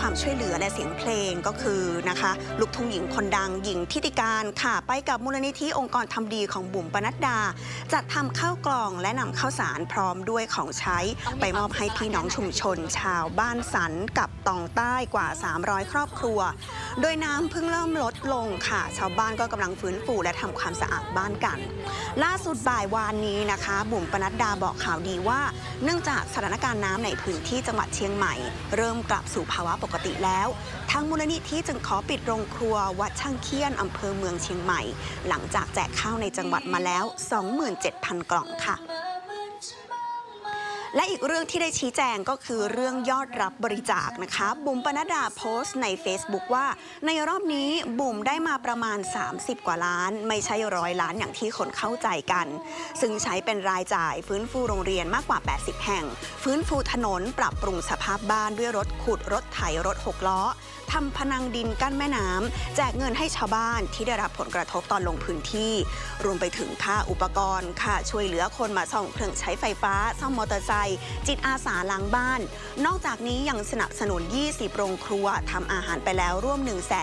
ความช่วยเหลือและเสียงเพลงก็คือนะคะลูกทุ่งหญิงคนดังหญิงทิติการค่ะ ไปกับมูลนิธิองค์กรทำดีของบุ๋มปนัดดา จัดทำข้าวกล่องและนำข้าวสารพร้อมด้วยของใช้ ไปมอบให้พี่น้องชุมชน ชาวบ้านสันกับตองใต้กว่า 300 ครอบครัว โดยน้ำเพิ่งเริ่มลดลงค่ะ ชาวบ้านก็กำลังฟื้นฟูและทำความสะอาดบ้านกัน ล่าสุดบ่ายวานนี้นะคะ บุ๋มปนัดดาบอกข่าวดีว่า เนื่องจากสถานการณ์น้ำในพื้นที่จังหวัดเชียงใหม่ เริ่มกลับสู่ภาวะปกติแล้วทางมูลนิธิจึงขอปิดโรงครัววัดช่างเคียนอำเภอเมืองเชียงใหม่ หลังจากแจกข้าวในจังหวัดมาแล้ว 27,000 กล่องค่ะ และอีกเรื่องที่ได้ชี้แจงก็คือเรื่องยอดรับบริจาคนะคะ บุ๋มปนัดดาโพสต์ใน Facebook ว่า ในรอบนี้บุ๋มได้มาประมาณ 30 กว่าล้าน ไม่ใช่ร้อยล้านอย่างที่คนเข้าใจกัน ซึ่งใช้เป็นรายจ่ายฟื้นฟูโรงเรียนมากกว่า 80 แห่ง ฟื้นฟูถนนปรับปรุงสภาพบ้านด้วยรถขุดรถไถรถหกล้อทำพนังดินกั้นแม่น้ำแจกเงินให้ชาวบ้านที่ได้รับผลกระทบตอนลงพื้นที่ รวมไปถึงค่าอุปกรณ์ค่าช่วยเหลือคนมาซ่อมเครื่องใช้ไฟฟ้าซ่อมมอเตอร์ไซค์จิตอาสาล้างบ้าน นอกจากนี้ยังสนับสนุน 20 โรงครัวทำอาหารไปแล้วร่วม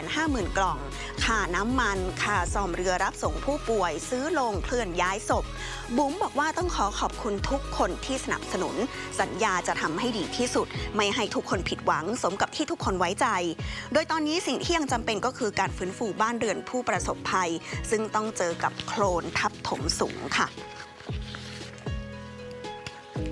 150,000 กล่อง ค่าน้ำมันค่าซ่อมเรือรับส่งผู้ป่วย ซื้อลงเคลื่อนย้ายศพ บุ๋มบอกว่าต้องขอขอบคุณทุกคนที่สนับสนุน สัญญาจะทำให้ดีที่สุด ไม่ให้ทุกคนผิดหวังสมกับที่ทุกคนไว้ใจ โดยตอนนี้สิ่งที่ยังจำเป็นก็คือการฟื้นฟูบ้านเรือนผู้ประสบภัย ซึ่งต้องเจอกับโคลนทับถมสูงค่ะ